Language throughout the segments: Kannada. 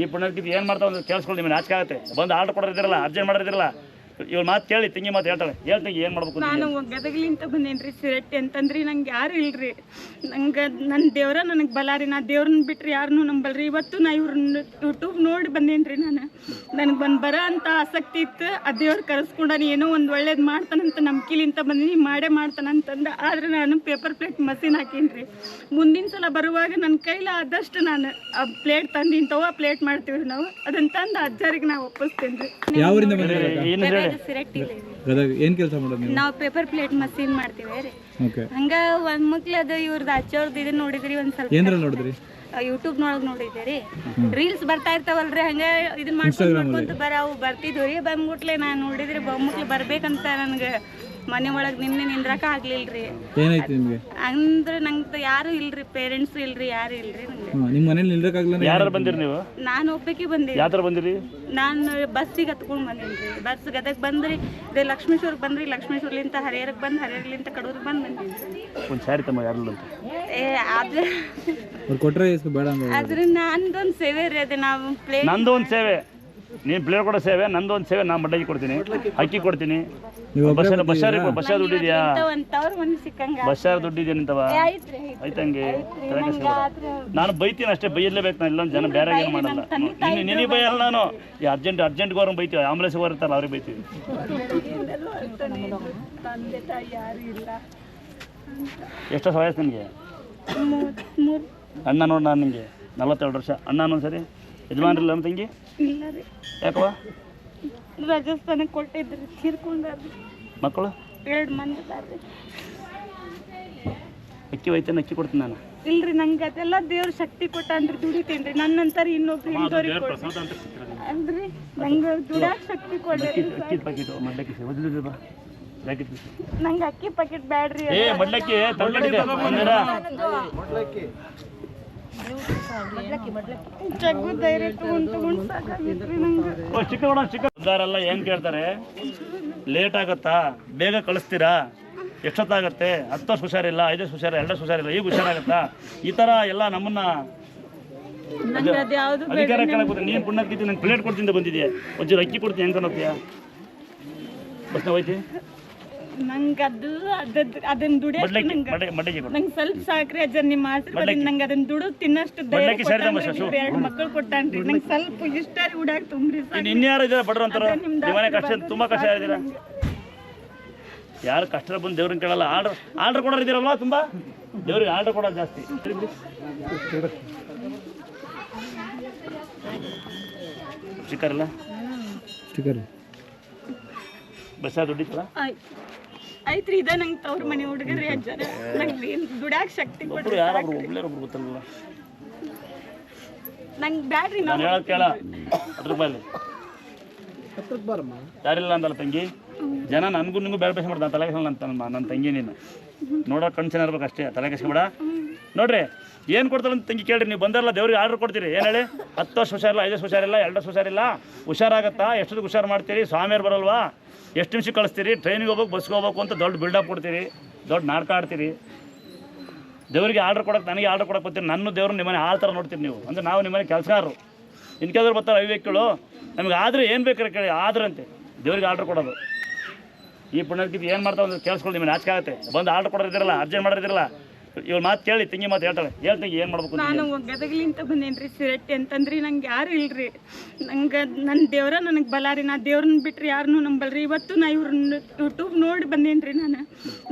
ಈ ಪುಣ್ಯಕ್ಕೆ ಏನು ಮಾಡ್ತಾವೆ ಕೇಳಿಸ್ಕೊಳ್ಳಿ ನಿಮಗೆ ನಾಚಿಕೆ ಆಗುತ್ತೆ. ಬಂದು ಆರ್ಡರ್ ಕೊಡೋದಿರಲ್ಲ ಅರ್ಜೆಂಟ್ ಮಾಡೋದಿರಲ್ಲ ಇವ್ರ ಮಾತು ಕೇಳಿ ತಿಂಗಿ ಮಾತು ಹೇಳ್ತಾಳೆ. ಹೇಳ್ತಂಗಿ ಏನು ಮಾಡ್ಬೇಕು ನಾನು ಗದಗಲಿಂತ ಬಂದೇನ್ರಿ ಸಿರಟ್ಟಿ ಅಂತಂದ್ರಿ ನಂಗೆ ಯಾರು ಇಲ್ರಿ. ನಂಗೆ ನನ್ನ ದೇವ್ರ ನನಗೆ ಬಲಾರಿ ನಾ ದೇವ್ರನ್ನ ಬಿಟ್ರಿ ಯಾರನ್ನೂ ನಂಬಲ್ರಿ. ಇವತ್ತು ನಾ ಇವ್ರನ್ನ ಯೂಟ್ಯೂಬ್ ನೋಡಿ ಬಂದೇನ್ರಿ ನಾನು. ನನಗೆ ಬಂದು ಬರ ಅಂತ ಆಸಕ್ತಿ ಇತ್ತು ಆ ದೇವ್ರು ಕರೆಸ್ಕೊಂಡಾನ ಏನೋ ಒಂದು ಒಳ್ಳೇದು ಮಾಡ್ತಾನಂತ ನಂಬಿಕೆಲಿಂತ ಬಂದೀನಿ ಮಾಡೇ ಮಾಡ್ತಾನಂತಂದ. ಆದ್ರೆ ನಾನು ಪೇಪರ್ ಪ್ಲೇಟ್ ಮಸೀನ್ ಹಾಕೀನಿ ಮುಂದಿನ ಸಲ ಬರುವಾಗ ನನ್ನ ಕೈಲ ಆದಷ್ಟು ನಾನು ಆ ಪ್ಲೇಟ್ ತಂದಿಂತವ ಪ್ಲೇಟ್ ಮಾಡ್ತೀವಿ ನಾವು. ಅದನ್ನ ತಂದು ಅಜ್ಜರಿಗೆ ನಾವು ಒಪ್ಪಿಸ್ತೇನೆ ರೀ ಗದಗ ಏನು ಕೆಲಸ ಮಾಡೋದು ನೀವು? ಪೇಪರ್ ಪ್ಲೇಟ್ ಮಸೀನ್ ಮಾಡ್ತೀವಿ ರೀ. ಓಕೆ. ಹಂಗ ಒಂದ್ ಮಕ್ಳದ ಇವ್ರದ್ದು ಅಚ್ಚೋರ್ದು ಇದನ್ನ ನೋಡಿದ್ರಿ ಒಂದ್ ಸ್ವಲ್ಪ ಏನ್ರಲ್ಲಿ ನೋಡಿದ್ರಿ? ಯೂಟ್ಯೂಬ್ ನೊಳಗ್ ನೋಡಿದ್ದೆ ರೀ. ರೀಲ್ಸ್ ಬರ್ತಾ ಇರ್ತಾವಲ್ರಿ ಹಂಗ ಇದನ್ನ ಮಾಡ್ಕೊಂತ ಮಾಡ್ಕೊಂತ ಬರ ಅವು ಬರ್ತಿದ್ವು ರೀ. ಬಂದ್ಬಿಟ್ಲೆ ನಾನು ನೋಡಿದ್ರಿ ಬೊಮ್ಮಕ್ಳು ಬರ್ಬೇಕಂತ ನನ್ಗೆ ಮನೆ ಒಳಗೆ ನಿನ್ನೆ ನಿಂದ್ರಕ ಆಗ್ಲಿಲ್ರಿ. ಏನಾಯ್ತು ನಿಮಗೆ? ಅಂದ್ರೆ ನಂಗೆ ಯಾರು ಇಲ್ರಿ ಪೇರೆಂಟ್ಸ್ ಇಲ್ರಿ ಯಾರು ಇಲ್ರಿ ನಂಗೆ. ಮನೇಲಿ ಯಾರು ಬಂದಿರಿ ನೀವು? ನಾನು ಒಬ್ಬಕ್ಕೆ ಬಂದೆ ಯಾವ ಥರ ಬಂದಿರಿ? ನಾನು ಬಸ್ಸಿಗೆ ಹತ್ಕೊಂಡು ಬಂದೇನ್ರಿ. ಬಸ್ ಗದಗ ಬಂದ್ರಿ ಇದೇ ಲಕ್ಷ್ಮೇಶ್ವರಕ್ಕೆ ಬಂದ್ರಿ ಲಕ್ಷ್ಮೇಶ್ವರ್ಲಿಂದ ಹರಿಹರಕ್ಕೆ ಬಂದು ಹರಿಹರಲಿಂತ ಕಡೂರಿಗೆ ಬಂದು ಬಂದೇನ್ರಿ. ಒಂದು ಸಾರಿ ತಮ್ಮ ಯಾರು ಅಂತ ಏ ಆದ್ರೆ ಅವ್ರು ಇಸ್ಕೊ ಬೇಡ ಆದ್ರೆ ನಂದೊಂದು ಸೇವೆ ರೀ ಅದೇ ನಾವು ಪ್ಲೇ ನಂದೊಂದ್ ಒಂದು ಸೇವೆ. ನೀನು ಪ್ಲೇಯರ್ ಕೂಡ ಸೇವೆ ನಂದೊಂದು ಒಂದು ಸೇವೆ ನಾನು ಬಡ್ಡಾಗಿ ಕೊಡ್ತೀನಿ. ಅಕ್ಕಿ ಕೊಡ್ತೀನಿ. ಬಸ್ಸಾರ ಬಸ್ ಬಸ್ಸಾರಿ ಬಸ್ಸಾರ ದುಡ್ಡಿದ್ಯಾ ಅಂತವ್ರ ಮನೆ ಸಿಕ್ಕಂಗ ಬಸ್ಸಾರ ದುಡ್ಡಿದ್ಯಾ ನಿಂತವ? ಆಯ್ತಂಗೆ ನಾನು ಬೈತೀನಿ ಅಷ್ಟೇ ಬೈಯಲೇಬೇಕು ನಾನು ಇಲ್ಲೊಂದು ಜನ ಬೇರೆ ಏನು ಮಾಡಲ್ಲ. ನಿನ್ನ ನಿನಗೆ ಬೈಯಲ್ಲ ನಾನು. ಈ ಅರ್ಜೆಂಟ್ ಅರ್ಜೆಂಟ್ಗೆ ಅವ್ರನ್ನ ಬೈತೀವಿ ಆಂಬುಲೆನ್ಸ್ಗೆ ಬರುತ್ತಲ್ಲ ಅವ್ರಿಗೆ ಬೈತೀವಿ. ಎಷ್ಟು ವರ್ಷ ವಯಸ್ಸು ನಿನಗೆ ಅಣ್ಣ ನೋಡಿ ನಾನು ನಿಮಗೆ ನಲವತ್ತೆರಡು ವರ್ಷ. ಅಣ್ಣ ಸರಿ ಯಜಮಾನ್ರಿಲ್ಲ ನಮ್ಮ ತಂಗಿ? ಇಲ್ಲ ರೀ. ಯಾಕವ ರಾಜಸ್ಥಾನಕ್ಕೆ ಕೊಟ್ಟಿದ್ರಿ ತೀರ್ಕೊಂಡ್ರಿ ಮಕ್ಕಳು? ಎರಡು ಮಂದಿ ಅದಾರ್ರಿ ಅಕ್ಕಿ ಒಯ್ತೇನೆ ಅಕ್ಕಿ ಕೊಡ್ತೀನಿ ನಾನು. ಇಲ್ರಿ ನಂಗೆ ಅದೆಲ್ಲ ದೇವ್ರ ಶಕ್ತಿ ಕೊಟ್ಟ ಕೊಟ್ಟಾನ್ರಿ ದುಡಿತೇನ್ರಿ ನನ್ನಂತಾರ ಇನ್ನೊಬ್ರು ಕೊಡ್ರಿ. ಅಂದ್ರಿ ನಂಗೆ ದುಡ್ಯಾಕ ಶಕ್ತಿ ಕೊಡ್ರಿ. ಅಕ್ಕಿ ಪ್ಯಾಕೆಟ್ ಮಡ್ಲಕ್ಕಿ ಬಾ. ನಂಗೆ ಅಕ್ಕಿ ಪ್ಯಾಕೆಟ್ ಬ್ಯಾಡ್ರಿ ಏ ಮಡ್ಲಕ್ಕಿ ಜಗ್ಗು ಧೈರ್ಯ ಏನ್ ಕೇಳ್ತಾರೆ? ಲೇಟ್ ಆಗುತ್ತಾ? ಬೇಗ ಕಳಿಸ್ತೀರಾ? ಎಷ್ಟೊತ್ತಾಗತ್ತೆ? ಹತ್ತು ವರ್ಷ ಹುಷಾರಿಲ್ಲ ಐದು ವರ್ಷ ಹುಷಾರಿಲ್ಲ ಎರಡು ವರ್ಷ ಹುಷಾರಿಲ್ಲ ಈಗ ಹುಷಾರಾಗತ್ತಾ? ಈ ತರ ಎಲ್ಲ ನಮ್ಮನ್ನ ಅಧಿಕಾರ ಕೇಳಕ್ಕೆ ನೀನು ಪುಣ್ಯಕ್ಕೆ ನಂಗೆ ಪ್ಲೇಟ್ ಕೊಡ್ತೀನಿ ಬಂದಿದ್ಯಾ? ಒಂಚೂರು ಅಕ್ಕಿ ಕೊಡ್ತೀನಿ ಹೆಂಗ್ ಹೋಗ್ತೀಯಾ ಬಸ್ನ ಹೋಯ್ತಿ? ನಂಗೆ ಅದು ಅದದ್ ಅದನ್ನ ದುಡಿಯೋ ನಂಗೆ ನಂಗೆ ಸ್ವಲ್ಪ ಸಾಕ್ರಿ ಅಜ್ಜ ನಿಮ್ಮ ಆಶೀರ್ವಾದ ನಂಗೆ ಅದನ್ನ ದುಡು ತಿನ್ನಷ್ಟು ಧೈರ್ಯ ಕೊಟ್ಟಾನ್ರಿ ಎರಡು ಮಕ್ಕಳು ಕೊಟ್ಟಾನ್ರಿ. ನಂಗೆ ಸ್ವಲ್ಪ ಇಷ್ಟಾರಿ ಉಡಾಕ ತುಂಬ್ರಿ ಸಾಕು ಇನ್ನು ಇನ್ಯಾರು ಇದ್ದೀರಾ ಬಡ್ರು ಅಂತಾರ? ನಿಮ್ದು ನಿಮ್ಮನೆ ಕಷ್ಟ ತುಂಬ ಕಷ್ಟ ಇದ್ದೀರಾ? ಯಾರು ಕಷ್ಟ ಬಂದು ದೇವ್ರನ್ನ ಕೇಳಲ್ಲ. ಆರ್ಡರ್ ಆರ್ಡರ್ ಕೊಡೋರು ಇದ್ದೀರಲ್ವಾ ತುಂಬ? ದೇವ್ರಿಗೆ ಆರ್ಡರ್ ಕೊಡೋದು ಜಾಸ್ತಿ. ಚಿಕ್ಕರಿಲ್ಲ? ಸ್ಟಿಕರ್ ಬಸ್ಸಾ ದುಡ್ಡಿತ್ತಲ್ಲ ಆಯ್ತು ಆಯ್ತ್ರಿ ಇದ ನಂಗೆ ತವ್ರ ಮನೆ ಹುಡುಗರಿ ಅಜ್ಜರ ನಂಗೆ ದುಡ್ಯಾಕ ಶಕ್ತಿ ಒಬ್ರು ಕೊಡ್ರಿ ಯಾರೊಬ್ರು ಒಬ್ಳೇರೊಬ್ರು ಗೊತ್ತಲ್ಲ ನಂಗೆ ಬ್ಯಾಡ್ರಿ ನಾನು ಹೇಳೋದು ಕೇಳ. ಹತ್ತು ರೂಪಾಯಲ್ಲಿ ಯಾರಿಲ್ಲ ಅಂದಲ್ಲ ತಂಗಿ? ಜನ ನನಗೂ ನಿಂಗೂ ಬೇಡ ಬೇಸ ಮಾಡ್ದ ತಲೆ ಅಂತ ನನ್ನ ನನ್ನ ತಂಗಿ ನೀನು. ನೋಡೋ ಕಣ್ಣು ಇರ್ಬೇಕು ಅಷ್ಟೇ ತಲೆ ಕೆಸ್ಕೊಬೇಡ ನೋಡ್ರಿ ಏನು ಕೊಡ್ತಾಳೆ ಅಂತ ತಂಗಿ ಕೇಳ್ರಿ, ನೀವು ಬಂದಾರಲ್ಲ ದೇವ್ರಿಗೆ ಆರ್ಡರ್ ಕೊಡ್ತೀರಿ. ಏನು ಹೇಳಿ? ಹತ್ತು ವರ್ಷ ಹುಷಾರಿಲ್ಲ, ಐದು ವರ್ಷ ಹುಷಾರಿಲ್ಲ, ಎರಡು ವರ್ಷ ಹುಷಾರಿಲ್ಲ. ಹುಷಾರಾಗತ್ತಾ? ಎಷ್ಟೊತ್ತಿಗೆ ಹುಷಾರು ಮಾಡ್ತೀರಿ? ಸ್ವಾಮಿಯರು ಬರಲ್ವಾ? ಎಷ್ಟು ನಿಮಿಷ ಕಳಿಸ್ತೀರಿ? ಟ್ರೈನಿಗೆ ಹೋಗ್ಬೇಕು ಬಸ್ಗೆ ಹೋಗ್ಬೇಕು ಅಂತ ದೊಡ್ಡ ಬಿಲ್ಡಪ್ ಕೊಡ್ತೀರಿ. ದೊಡ್ಡ ನಾಟಕ ಆಡ್ತೀರಿ. ದೇವರಿಗೆ ಆರ್ಡರ್ ಕೊಡಕ್ಕೆ ನನಗೆ ಆರ್ಡರ್ ಕೊಡಕ್ಕೆ ಬರ್ತೀರಿ. ನನ್ನ ದೇವ್ರು ನಿಮ್ಮನೆ ಆ ಥರ ನೋಡ್ತೀರಿ ನೀವು. ಅಂದರೆ ನಾವು ನಿಮ್ಮನೆ ಕೆಲಸಗಾರರು. ಕೆಲವರು ಬರ್ತಾರೆ ಅವಿವ್ಯಕ್ತಿಗಳು ನಮಗೆ ಆದರೆ ಏನು ಬೇಕು ಕೇಳಿ ಆದ್ರಂತೆ ದೇವ್ರಿಗೆ ಆರ್ಡರ್ ಕೊಡೋದು. ಈ ಪುಣ್ಯಕ್ಕೆ ಏನು ಮಾಡ್ತಾವೆ ಅಂತ ಕೇಳಿಸ್ಕೊಳ್ಳಿ, ನಿಮಗೆ ನಾಚಿಕೆ ಆಗುತ್ತೆ. ಬಂದು ಆರ್ಡರ್ ಕೊಡೋದಿರಲ್ಲ ಅರ್ಜೆಂಟ್ ಮಾಡೋದಿರಲ್ಲ ಇವ್ರ ಮಾತು ಕೇಳಿ ತಿಂಗಿ ಮಾತು ಹೇಳ್ತಾಳೆ. ಹೇಳ್ತಂಗಿ ಏನು ಮಾಡ್ಬೇಕು ನಾನು ಗದಗಲಿಂತ ಬಂದೇನ್ರಿ ಸಿರಟ್ಟಿ ಅಂತಂದ್ರಿ ನಂಗೆ ಯಾರು ಇಲ್ರಿ. ನಂಗೆ ನನ್ನ ದೇವ್ರ ನನಗೆ ಬಲಾರಿ ನಾ ದೇವ್ರನ್ನ ಬಿಟ್ರಿ ಯಾರನ್ನೂ ನಂಬಲ್ರಿ. ಇವತ್ತು ನಾ ಇವ್ರನ್ನ ಯೂಟ್ಯೂಬ್ ನೋಡಿ ಬಂದೇನ್ರಿ ನಾನು.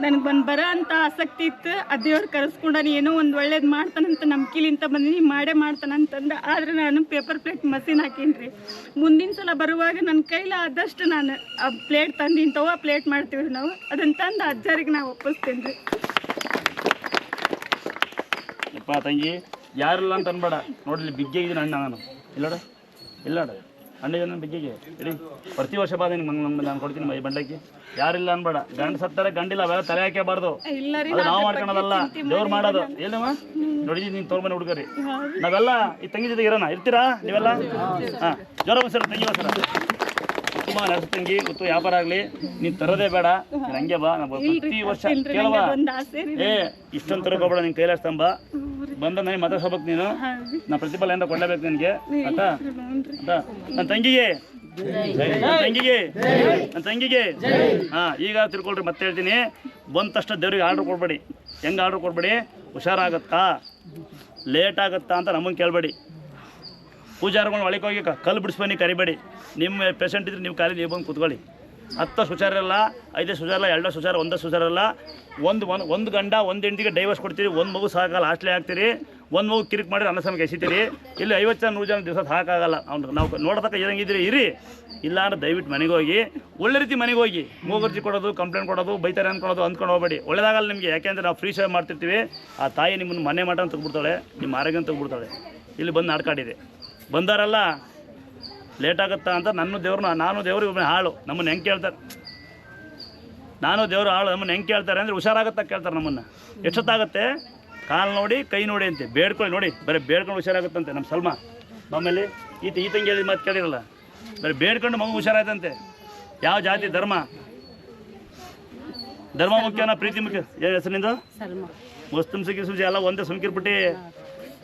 ನನಗೆ ಬಂದು ಬರೋ ಅಂತ ಆಸಕ್ತಿ ಇತ್ತು ಆ ದೇವ್ರು ಕರೆಸ್ಕೊಂಡಾನ ಏನೋ ಒಂದು ಒಳ್ಳೇದು ಮಾಡ್ತಾನಂತ ನಂಬಿಕೆಲಿಂತ ಬಂದೀನಿ ಮಾಡೇ ಮಾಡ್ತಾನಂತಂದು ಆದ್ರೆ ನಾನು ಪೇಪರ್ ಪ್ಲೇಟ್ ಮಸೀನ್ ಹಾಕೀನಿ ಮುಂದಿನ ಸಲ ಬರುವಾಗ ನನ್ನ ಕೈಲಿ ಆದಷ್ಟು ನಾನು ಆ ಪ್ಲೇಟ್ ತಂದು ಇಂಥವ ಪ್ಲೇಟ್ ಮಾಡ್ತೀವಿ ನಾವು. ಅದನ್ನ ತಂದು ಅಜ್ಜಾರಿಗೆ ನಾವು ಒಪ್ಪಿಸ್ತೀನಿ ರೀ ಯಪ್ಪ ತಂಗಿ ಯಾರಿಲ್ಲ ಅಂತ ಅನ್ಬೇಡ. ನೋಡಲಿ ಬಿಗ್ಗೆ ಇದ್ದೀನಿ ಅಣ್ಣ ನಾನು. ಇಲ್ಲಡ? ಇಲ್ಲೋಡ? ಅಣ್ಣ ಇದನ್ನ ಬಿಗ್ಗೆಗೆ. ಇಡೀ. ಪ್ರತಿ ವರ್ಷ ಬಾ ನಿಮ್ಗೆ ನಂಗೆ ನಾನು ಕೊಡ್ತೀನಿ ಮೈ ಬಂಡಕ್ಕೆ ಯಾರಿಲ್ಲ ಅನ್ಬೇಡ. ಗಂಡ ಸತ್ತಾರೆ ಗಂಡಿಲ್ಲ ಅವೆಲ್ಲ ತಲೆ ಹಾಕಬಾರ್ದು ಅದು ನಾವು ಮಾಡ್ಕೊಳೋದಲ್ಲ. ದೇವ್ರು ಮಾಡೋದು. ಏನಮ್ಮ ನೋಡಿ ನೀನು ತೋರ್ಮನೆ ಹುಡುಗರಿ. ನಾವೆಲ್ಲ ಈ ತಂಗಿ ಜೊತೆಗೆ ಇರೋಣ. ಇರ್ತೀರಾ ನೀವೆಲ್ಲ? ಹಾಂ. ಜ್ವರ ಬಸ್ಸರ ತಂಗಿ ಬಸ್ಸರ ತುಂಬ ನಡೆಸ ತಂಗಿ ಮತ್ತು ವ್ಯಾಪಾರ ಆಗಲಿ ನೀನು ತರೋದೇ ಬೇಡ ನಂಗೆ ಹಂಗೆ ಬಾ ನಾವು ಪ್ರತಿ ವರ್ಷ ಕೇಳುವ ಏ ಇಷ್ಟೊಂದು ತರಕೋಬೇಡ ನಿನ್ ಕೈಲಾಸ್ತಂಬ ಬಂದ ನನಗೆ ಮಾತಾಡ್ಸೋಬೇಕು ನೀನು. ನಾ ಪ್ರತಿಫಲ ಏನಾರ ಕೊಡ್ಲೇಬೇಕು ನಿನಗೆ. ಆಯ್ತಾ ಆಯ್ತಾ ನನ್ನ ತಂಗಿಗೆ. ತಂಗಿಗೆ. ನನ್ನ ತಂಗಿಗೆ. ಹಾ ಈಗ ತಿಳ್ಕೊಳ್ರಿ ಮತ್ತೆ ಹೇಳ್ತೀನಿ. ಬಂದ ತಕ್ಷಣ ದೇವ್ರಿಗೆ ಆರ್ಡ್ರ್ ಕೊಡ್ಬೇಡಿ. ಹೆಂಗೆ ಆರ್ಡ್ರ್ ಕೊಡ್ಬೇಡಿ? ಹುಷಾರಾಗತ್ತಾ? ಲೇಟ್ ಆಗುತ್ತಾ ಅಂತ ನಮ್ಮನ್ನು ಕೇಳಬೇಡಿ. ಪೂಜಾರ್ಕೊಂಡು ಒಳಗೆ ಹೋಗಿ ಕಲ್ಲು ಬಿಡಿಸ್ಬನ್ನಿ ಕರಿಬೇಡಿ. ನಿಮ್ಮ ಪೇಷಂಟ್ ಇದ್ರೆ ನೀವು ಖಾಲಿ ನೀವು ಬಂದು ಕೂತ್ಕೊಳ್ಳಿ. ಹತ್ತು ಹುಷಾರಿರಲ್ಲ ಐದೇ ಸುಜಾರಲ್ಲ ಎರಡ ಸುಚಾರ, ಒಂದೇ ಹುಷಾರಿರಲ್ಲ ಒಂದು ಒಂದು ಒಂದು ಗಂಡ, ಒಂದು ಹೆಂಡಿಗೆ ಡೈವರ್ಸ್ ಕೊಡ್ತೀರಿ, ಒಂದು ಮಗು ಸಾಕಲ್ಲ ಹಾಸ್ಟ್ಲಿ ಹಾಕ್ತೀರಿ. ಒಂದು ಮಗು ಕಿರಿಕ್ ಮಾಡಿದ್ರೆ ಅನ್ನ ಸಮಯಕ್ಕೆ ಎಸಿತೀರಿ. ಇಲ್ಲಿ ಐವತ್ತು ಜನ, ನೂರು ಜನ ದಿವಸ ಸಾಕಾಗಲ್ಲ ಅವ್ನು ನಾವು ನೋಡತಕ್ಕ ಇರಂಗಿದ್ದೀರಿ ಇರಿ. ಇಲ್ಲ ಅಂದ್ರೆ ದಯವಿಟ್ಟು ಮನೆಗೆ ಹೋಗಿ. ಒಳ್ಳೆ ರೀತಿ ಮನೆಗೆ ಹೋಗಿ. ಮೂಗರ್ಜಿ ಕೊಡೋದು ಕಂಪ್ಲೇಂಟ್ ಕೊಡೋದು, ಬೈತಾರೆ ಅಂದ್ಕೊಳೋದು ಅಂದ್ಕೊಂಡು ಹೋಗಬೇಡಿ. ಒಳ್ಳೆದಾಗಲ್ಲ ನಿಮಗೆ. ಯಾಕೆಂದ್ರೆ ನಾವು ಫ್ರೀ ಸೇವೆ ಮಾಡ್ತಿರ್ತೀವಿ. ಆ ತಾಯಿ ನಿಮ್ಮನ್ನು ಮನೆ ಮಠ ತೆಗ್ಬಿಡ್ತಾಳೆ ನಿಮ್ಮ ಆರೋಗ್ಯ ತೆಗ್ಬಿಡ್ತಾಳೆ ಇಲ್ಲಿ ಬಂದು ನಾಡ್ಕಾಡಿದೆ. ಬಂದಾರಲ್ಲ ಲೇಟ್ ಆಗುತ್ತಾ ಅಂತ ನನ್ನ ದೇವ್ರನ್ನ ನಾನು ದೇವ್ರಿಗೆ ಒಬ್ಬನೇ ಹಾಳು. ನಮ್ಮನ್ನು ಹೆಂಗೆ ಕೇಳ್ತಾರೆ? ನಾನು ದೇವ್ರು ಹಾಳು ನಮ್ಮನ್ನು ಹೆಂಗೆ ಕೇಳ್ತಾರೆ ಅಂದರೆ ಹುಷಾರಾಗುತ್ತಾ ಕೇಳ್ತಾರೆ ನಮ್ಮನ್ನು. ಎಷ್ಟೊತ್ತಾಗುತ್ತೆ? ಕಾಲು ನೋಡಿ ಕೈ ನೋಡಿ ಅಂತೆ. ಬೇಡ್ಕೊಳ್ಳಿ ನೋಡಿ. ಬರೀ ಬೇಡ್ಕೊಂಡು ಹುಷಾರಾಗುತ್ತಂತೆ ನಮ್ಮ ಸಲ್ಮಾ. ಆಮೇಲೆ ಈತ ಈತಂಗೆ ಹೇಳಿದ ಮಾತು ಕೇಳಿರಲ್ಲ. ಬರೀ ಬೇಡ್ಕೊಂಡು ಮಗು ಹುಷಾರಾಯ್ತಂತೆ. ಯಾವ ಜಾತಿ? ಧರ್ಮ. ಧರ್ಮ ಮುಖ್ಯನ ಪ್ರೀತಿ ಮುಖ್ಯ. ಏನು ಹೆಸರಿನಿಂದ ಮುಸ್ಲಿಮ್ ಸಿಕ್ಕಿ ಸುಜಿ ಎಲ್ಲ ಒಂದೇ ಸುಮ್ಕಿರ್ಬಿಟ್ಟು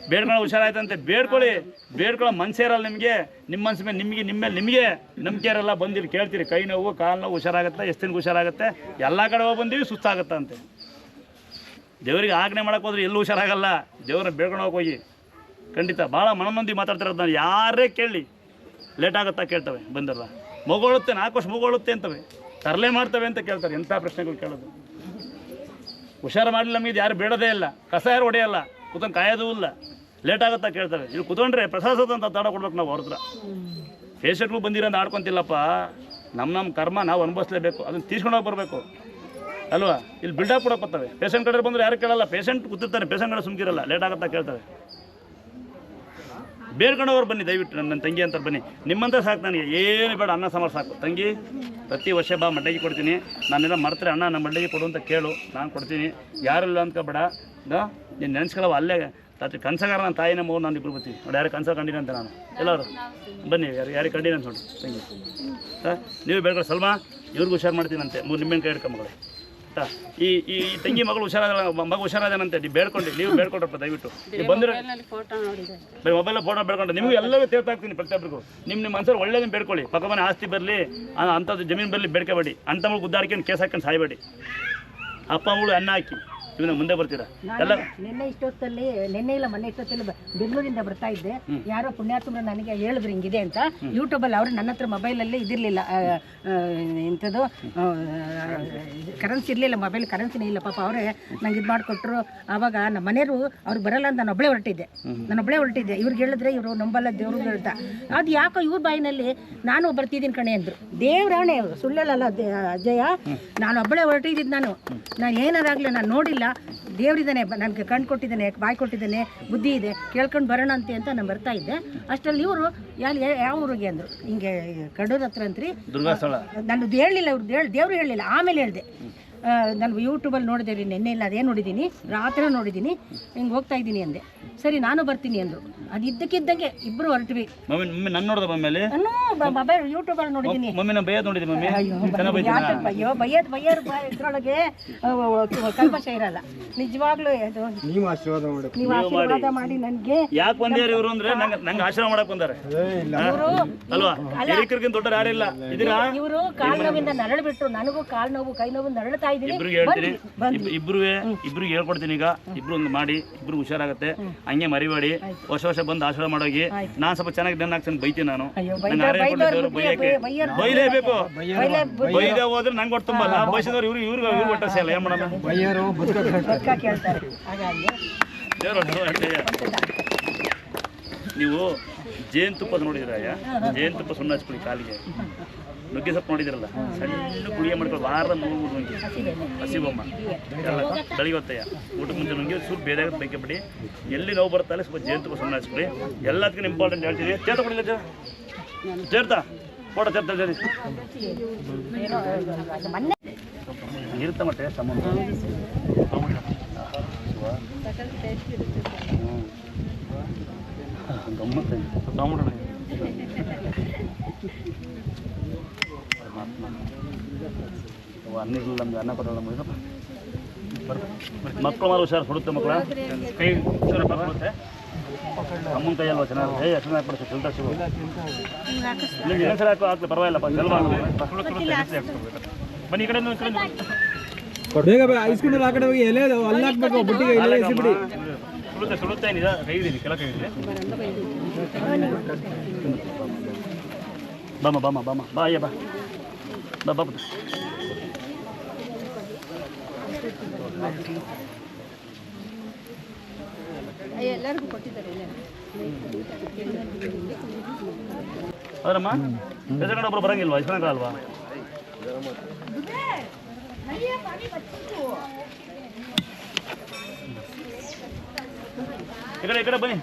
ಬೇಡ್ಕೊಳ್ಳೋ ಹುಷಾರಾಯ್ತಂತೆ. ಬೇಡ್ಕೊಳ್ಳಿ. ಬೇಡ್ಕೊಳ್ಳೋ ಮನಸ್ಸೇ ಇರಲ್ಲ ನಿಮಗೆ. ನಿಮ್ಮ ಮನ್ಸು ಮೇಲೆ ನಿಮಗೆ, ನಿಮ್ಮ ಮೇಲೆ ನಿಮಗೆ ನಂಬಿಕೆ ಇರಲ್ಲ. ಬಂದಿರಿ, ಕೇಳ್ತೀರಿ. ಕೈ ನೋವು, ಕಾಲು ನೋವು ಹುಷಾರಾಗುತ್ತೆ? ಎಷ್ಟು ಹುಷಾರಾಗುತ್ತೆ? ಎಲ್ಲ ಕಡೆ ಹೋಗಿ ಬಂದೀವಿ ಅಂತೆ ದೇವರಿಗೆ ಆಜ್ಞೆ ಮಾಡೋಕೆ ಹೋದ್ರೆ ಎಲ್ಲೂ ಹುಷಾರಾಗಲ್ಲ. ದೇವ್ರನ್ನ ಬೇಡ್ಕೊಂಡು ಹೋಗಿ ಖಂಡಿತ, ಭಾಳ ಮನನೊಂದಿ ಮಾತಾಡ್ತಿರೋದು ನಾನು. ಯಾರೇ ಕೇಳಿ, ಲೇಟ್ ಆಗುತ್ತಾ ಕೇಳ್ತವೆ ಬಂದಲ್ಲ ಮಗುಳುತ್ತೆ ನಾಲ್ಕು ವರ್ಷ ಮಗುಳುತ್ತೆ ಅಂತವೆ. ತರಲೆ ಮಾಡ್ತವೆ ಅಂತ ಕೇಳ್ತಾರೆ. ಎಂಥ ಪ್ರಶ್ನೆಗಳು ಕೇಳೋದು. ಹುಷಾರು ಮಾಡಲಿಲ್ಲ ನಮಗೆ, ಇದು ಯಾರು ಬೇಡದೇ ಇಲ್ಲ. ಕಸ ಯಾರು ಹೊಡೆಯಲ್ಲ. ಕೂತ್ಕೊಂಡು ಕಾಯೋದೂ ಇಲ್ಲ. ಲೇಟ್ ಆಗುತ್ತಾ ಕೇಳ್ತಾರೆ. ಇಲ್ಲಿ ಕೂತ್ಕೊಂಡ್ರೆ ಪ್ರಸಾದ ಅಂತ ತಾಡ ಕೊಡ್ಬೇಕು ನಾವು ಅವ್ರ ಹತ್ರ. ಬಂದಿರೋ ಅಂತ ಆಡ್ಕೊಂತಿಲ್ಲಪ್ಪ. ನಮ್ಮ ನಮ್ಮ ಕರ್ಮ ನಾವು ಅನುಭವಿಸ್ಲೇಬೇಕು. ಅದನ್ನು ತೀರ್ಸ್ಕೊಂಡೋಗಿ ಬರಬೇಕು. ಅಲ್ವಾ? ಇಲ್ಲಿ ಬಿಲ್ಡಪ್ ಕೂಡ ಬರ್ತವೆ ಪೇಷಂಟ್ ಕಡೆ ಬಂದರೆ ಯಾರು ಕೇಳಲ್ಲ. ಪೇಷಂಟ್ ಕೂತಿರ್ತಾರೆ. ಪೇಷಂಟ್ ಕಡೆ ಸುಮ್ಕಿರಲ್ಲ. ಲೇಟ್ ಆಗುತ್ತಾ ಕೇಳ್ತಾರೆ. ಬೇಡ್ಕೊಂಡವ್ರು ಬನ್ನಿ, ದಯವಿಟ್ಟು ನನ್ನ ತಂಗಿ ಅಂತ ಬನ್ನಿ. ನಿಮ್ಮಂತ ಸಾಕು ನನಗೆ. ಏನು ಬೇಡ, ಅನ್ನ ಸಾಂಬಾರು ಸಾಕು. ತಂಗಿ, ಪ್ರತಿ ವರ್ಷ ಬಾ, ಮಡ್ಡಗಿ ಕೊಡ್ತೀನಿ. ನಾನೆಲ್ಲ ಮರ್ತಾರೆ ಅಣ್ಣ ನಮ್ಮ ಮಡ್ಡಗಿ ಕೊಡು ಅಂತ ಕೇಳು. ನಾನು ಕೊಡ್ತೀನಿ. ಯಾರಿಲ್ಲ ಅಂದ್ಕೋಬೇಡ. ನೀನು ನೆನೆಸ್ಕೊಳ್ಳವ ಅಲ್ಲೇ ರಾತ್ರಿ ಕನ್ಸಗಾರ ನನ್ನ ತಾಯಿನ ಮಗು ನಾನು ಇಬ್ಬರು ಬರ್ತೀನಿ ನೋಡಿ ಯಾರು ಕನ್ಸ ಕಂಡಿನ ಅಂತ ನಾನು. ಎಲ್ಲರೂ? ಬನ್ನಿ ಯಾರು ಯಾರಿಗೆ ಕಂಡಿನ ಅಂತ ನೋಡಿ ತಂಗಿ ಹಾಂ? ನೀವು ಬೇಡ ಸಲ್ಮಾ. ಇವ್ರಿಗೂ ಹುಷಾರು ಮಾಡ್ತೀನಂತೆ ಮೂರು ನಿಮ್ಮ ಕೈ ಹಿಡ್ಕೊ ಮಗಳೇ. ಆಯ್ತಾ? ಈ ಈ ತಂಗಿ ಮಗಳು ಹುಷಾರಾದ ಮಗು ಹುಷಾರಾದನಂತೆ. ನೀವು ಬೇಡ್ಕೊಂಡು ನೀವು ಬೇಡ್ಕೊಂಡ್ರಪ್ಪ ದಯವಿಟ್ಟು. ನೀವು ಬಂದ್ರೆ ಬರೀ ಮೊಬೈಲ್ ಫೋಟೋ ಬೇಡ್ಕೊಂಡು. ನಿಮಗೆ ಎಲ್ಲವೂ ತೀರ್ತಾಗ್ತೀನಿ ಪ್ರತಿಯೊಬ್ಬರಿಗೂ ನಿಮ್ಮ ನಿಮ್ಮ ಮನಸ್ಸಲ್ಲಿ ಒಳ್ಳೇದನ್ನು ಬೇಡ್ಕೊಳ್ಳಿ. ಪಕ್ಕ ಮನೆ ಆಸ್ತಿ ಬರಲಿ ಅಂಥದ್ದು ಜಮೀನು ಬರಲಿ ಬೇಡ್ಕೋಬೇಡಿ. ಅಂಥವ್ಳು ಗುದ್ದಾಡ್ಕೊಂಡು ಕೇಸ್ ಹಾಕೊಂಡು ಸಾಯಬೇಡಿ. ಅಪ್ಪ ಮಗಳು ಅನ್ನ ಹಾಕಿ. ಇವನ್ನ ಮುಂದೆ ಬರ್ತೀರಾ? ಎಲ್ಲ ನಿನ್ನೆ ಇಷ್ಟೊತ್ತಲ್ಲಿ ನಿನ್ನೆ ಇಲ್ಲ ಮೊನ್ನೆ ಇಷ್ಟೊತ್ತಲ್ಲಿ ಬೆಂಗಳೂರಿಂದ ಬರ್ತಾ ಇದ್ದೆ. ಯಾರೋ ಪುಣ್ಯಾತ್ಮರು ನನಗೆ ಹೇಳಿದ್ರು ಹಿಂಗಿದೆ ಅಂತ. ಯೂಟ್ಯೂಬಲ್ಲಿ ಅವರು ನನ್ನ ಹತ್ರ ಮೊಬೈಲಲ್ಲಿ ಇದಿರಲಿಲ್ಲ. ಇಂಥದ್ದು ಕರೆನ್ಸಿ ಇರಲಿಲ್ಲ ಮೊಬೈಲ್ ಕರೆನ್ಸಿನೇ ಇಲ್ಲ. ಪಾಪ ಅವರೇ ನಂಗೆ ಇದು ಮಾಡಿಕೊಟ್ರು. ಆವಾಗ ನಮ್ಮ ಮನೆಯವರು ಅವ್ರು ಬರಲ್ಲ ಅಂತ ನಾನು ಒಬ್ಬಳೇ ಹೊರಟಿದ್ದೆ. ನಾನು ಒಬ್ಬಳೇ ಹೊರಟಿದ್ದೆ. ಇವ್ರಿಗೆ ಹೇಳಿದ್ರೆ ಇವರು ನಂಬಲ್ಲ ದೇವ್ರು ಹೇಳ್ತಾ. ಅದು ಯಾಕೋ ಇವ್ರ ಬಾಯಿನಲ್ಲಿ ನಾನು ಬರ್ತಿದ್ದೀನಿ ಕಣೆ ಅಂದರು. ದೇವ್ರಾಣೆ ಸುಳ್ಳಲ್ಲ ಅಜಯ. ನಾನು ಒಬ್ಬಳೇ ಹೊರಟಿದ್ದಿದ್ದು ನಾನು. ನಾನು ಏನಾರಾಗಲಿ ನಾನು ನೋಡಿಲ್ಲ. ದೇವರಿದ್ದಾನೆ ನನಗೆ ಕಣ್ಣು ಕೊಟ್ಟಿದ್ದಾನೆ ಬಾಯಿ ಕೊಟ್ಟಿದ್ದಾನೆ ಬುದ್ಧಿ ಇದೆ ಕೇಳ್ಕೊಂಡು ಬರೋಣ ಅಂತೆ ಅಂತ ನಾನು ಬರ್ತಾ ಇದ್ದೆ. ಅಷ್ಟರಲ್ಲಿ ಇವರು ಯಾರು ಯಾವ ಊರಿಗೆ ಅಂದರು? ಹಿಂಗೆ ಕಡೂರ ಹತ್ರ ಅಂತ್ರಿ. ರೀ ನಾನು ಹೇಳಲಿಲ್ಲ ಇವ್ರು ಹೇಳಿ ದೇವ್ರು ಹೇಳಲಿಲ್ಲ ಆಮೇಲೆ ಹೇಳಿದೆ. ನಾನು ಯೂಟ್ಯೂಬಲ್ಲಿ ನೋಡಿದೆ ರೀ ನಿನ್ನೆ ಇಲ್ಲ ಅದೇ ನೋಡಿದ್ದೀನಿ? ರಾತ್ರಿ ನೋಡಿದ್ದೀನಿ ಹಿಂಗೆ ಹೋಗ್ತಾ ಇದ್ದೀನಿ ಅಂದೆ. ಸರಿ ನಾನು ಬರ್ತೀನಿ ಅಂದರು. ಅದು ಇದ್ದಕ್ಕಿದ್ದಂಗೆ ಇಬ್ಬರು ಹೊರಟ್ವಿ. ಮಮ್ಮಿ ಮಮ್ಮಿ ನನ್ನ ನೋಡ್ದ ಮಮ್ಮೇಲೆ ನಾನು ಮೊಬೈಲ್ ಯೂಟ್ಯೂಬಲ್ಲಿ ನೋಡಿದ್ದೀನಿ. ಮಮ್ಮಿ ನಾನು ಬೇಯದ್ ನೋಡಿದೆ ಮಮ್ಮಿ? ಅಯ್ಯೋ ಬೈಯೋದು ಬೈಯೋರು ಇದರೊಳಗೆ ಕಲ್ಮಶ ಇರಲ್ಲ. ನಿಜವಾಗ್ಲೂ ಅದು ನೀವು ಆಶೀರ್ವಾದ ಮಾಡಿ ನೀವು ಆಶೀರ್ವಾದ ಮಾಡಿ. ನನಗೆ. ಯಾಕೆ ಬಂದ್ಯಾರ ಇವರು ಅಂದ್ರೆ ನಂಗೆ ನಂಗೆ ಆಶ್ರಮ ಮಾಡಕ್ ಬಂದಾರೆ? ಅಲ್ವಾ? ಹಿರಿಕರಿಗಿಂತ ದೊಡ್ಡರು ಯಾರಿಲ್ಲ. ಇದೀರಾ ಇವರು ಕಾಲು ನೋವಿಂದ ನರಳು ಬಿಟ್ರು ನನಗೂ ಕಾಲು ನೋವು ಕೈ ನೋವು ನರಳ್ತಾ ಇದ್ದೀನಿ. ಇಬ್ರು ಹೇಳ್ತೀನಿ ಇಬ್ರು ಇಬ್ರಿಗೆ ಹೇಳ್ಕೊಡ್ತೀನಿ ಈಗ. ಇಬ್ರು ಒಂದು ಮಾಡಿ ಇಬ್ರು ಹುಷಾರಾಗತ್ತೆ. ಹಂಗೆ ಮರಿಬೇಡಿ. ವರ್ಷ ವರ್ಷ ಬಂದು ಆಶ್ರಯ ಮಾಡೋಗಿ. ನಾನ್ ಸ್ವಲ್ಪ ಚೆನ್ನಾಗಿ ಬೆನ್ನ ಹಾಕ್ತೀನಿ ಬೈತೀನಿ ನಾನು. ಬೈಯಕ್ಕೆ. ಬೈಲೇಬೇಕು. ಬೈದೇ ಬೈದೆ ಹೋದ್ರೆ ನಂಗೆ ಹೊಟ್ಟು ತುಂಬಲ್ಲ. ಬಯಸಿದವ್ರು ಇವ್ರು ಇವ್ರಿಗೆ ಇವ್ರು ಹೊಟ್ಟೆ ಸೇಲ್ಲ. ಏನ್ ಹೊಟ್ಟೆ ಹೊಟ್ಟೆಯ. ನೀವು ಜೇನುತುಪ್ಪದ ನೋಡಿದ್ರಯ್ಯ ಜೇನುತುಪ್ಪ ಸುಣ್ಣ ಹಚ್ಕೊಳ್ಳಿ ಕಾಲಿಗೆ. ನುಗ್ಗೆ ಸೊಪ್ಪು ನೋಡಿದಿರಲ್ಲ ಸಣ್ಣ ಕುಡಿಯ ಮಾಡ್ಕೊಂಡು ವಾರದ ಮೂರು ಮೂರು ನುಂಗಿ ಹಸಿಬೊಮ್ಮ ಹೊತ್ತಯ್ಯ ಊಟ ಮುಂಚೆ ನುಂಗಿ ಸ್ವಲ್ಪ ಬೇರೆ ಬೇಕೆ ಬಿಡಿ. ಎಲ್ಲಿ ನೋವು ಬರುತ್ತಲ್ಲ ಸ್ವಲ್ಪ ಜೇನು ಸುಮ್ಮನೆ ಹಚ್ಬಿಡಿ ಎಲ್ಲದಕ್ಕೂ ಇಂಪಾರ್ಟೆಂಟ್ ಹೇಳ್ತೀವಿ ಚೇತ ಕೊಡಿಲ್ಲ ಜ ಚೇರ್ತಾ. ಫೋಟೋ ಚೇರ್ತಾ ಜರಿ ಇರುತ್ತೆ ಮತ್ತೆ ಸಂಬಂಧ. ಪರಮಾತ್ಮ ಅವ್ವ ಅನ್ನಿರ್ಲಿಲ್ಲ ನಮ್ಗೆ ಅನ್ನ ಕೊಡಲ್ಲ ನಮಗೆ ಮಕ್ಕಳು? ಮಾರು ಹುಷಾರು ಸುಡುತ್ತೆ ಮಕ್ಕಳ ಕೈ ಹುಷಾರು ಬರುತ್ತೆ ಅಮ್ಮನ ಕೈಯಲ್ವ ಚೆನ್ನಾಗಿ ಹೇ ಎಷ್ಟು ಹಾಕ್ಬಿಡುತ್ತೆ ಫಿಲ್ಟರ್ ಸಿಗು ನಿಮ್ಗೆ ಇನ್ನೊಂದ್ಸಲ ಹಾಕೋ ಹಾಕ್ಲಿ ಪರವಾಗಿಲ್ಲಪ್ಪ ಜಲ್ವ ಬನ್ನಿ ಈ ಕಡೆ ಈ ಕಡೆ ಬೇಗ ಬೇಗ ಐಸ್ಕೊಂಡ್ರೆ ಆ ಕಡೆ ಹೋಗಿ ಎಲೆ ಅಲ್ಲಿ ಹಾಕ್ಬೇಕು ಬುಟ್ಟಿಗೆ ಎಲೆ ಎಸಿ ಬಿಡಿ ಸುಡುತ್ತೆ ಸುಡುತ್ತೆ ಏನಿದೆ? ಕೈ ಇದೀನಿ ಕೆಲ ಕೈ ಇದೆ. ಬಾಮ ಬಾಮ ಬಾಮ ಬಾ ಅಯ್ಯ ಬಾ. ಬಾ ಬಾ ಪುಟ್ಟ. ಹೌದಮ್ಮ ಎದುರುಗಡೆ ಒಬ್ರು ಬರಂಗಿಲ್ವಾ? ಇಸ್ಕೊಳಕ್ಕಾಗಲ್ವಾ ಈ ಕಡೆ ಈ ಕಡೆ ಬನ್ನಿ.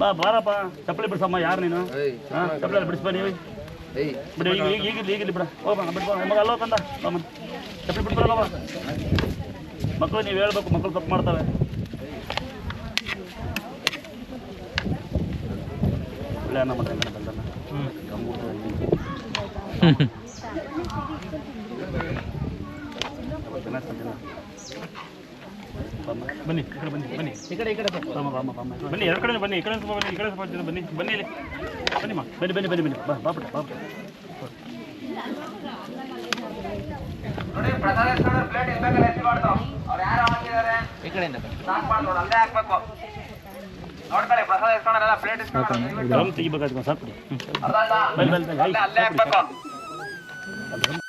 ಬಾ ಬಾರಪ್ಪ. ಚಪ್ಪಲಿ ಬಿಡಿಸಮ್ಮ ಯಾರು ನೀನು? ಹಾಂ ಚಪ್ಪಲಿ ಬಿಡಿಸ್ಬ ಬನ್ನಿ. ಬಿಡಿ ಈಗ ಈಗ ಈಗಿರ್ಲಿ ಈಗಿರ್ಲಿ ಬಿಡ. ಹೋಗೋಣ ಬಿಡ್ಬಾ ಮಗ ಅಲ್ಲೋ ಕಂದ ಬಾಮ ಚಪ್ಪಲಿ ಬಿಡ್ಬಾರಲ್ಲ ಬಾ ಮಕ್ಕಳು ನೀವು ಹೇಳ್ಬೇಕು ಮಕ್ಕಳು ತಪ್ಪು ಮಾಡ್ತವೆ. ಒಳ್ಳೆ ಅನ್ನ ಹೆಂಗನ ಬಂದಲ್ಲ ಬನ್ನಿ ಈ ಕಡೆ ಬನ್ನಿ ಬನ್ನಿ. ಈ ಕಡೆ ಈ ಕಡೆ ಬನ್ನಿ. ಎರಡು ಕಡೆ ಬನ್ನಿ ಈ ಕಡೆ ಸ್ವಲ್ಪ ಬನ್ನಿ ಈ ಕಡೆ ಸ್ವಲ್ಪ ಜನ ಬನ್ನಿ ಬನ್ನಿ ಇಲ್ಲಿ. ಬನ್ನಿ ಮಾ ಬನ್ನಿ ಬನ್ನಿ ಬನ್ನಿ ಬನ್ನಿ. ಬಾ ಬಾ ಪುಟ್ಟ ಬಾ ಪುಟ್ಟ ಗಮ್ ತೆಗಿಬೇಕಾಯ್ತು ಸಾಕು ಬನ್ನಿ ಅಲ್ಲೇ ಬನ್ನಿ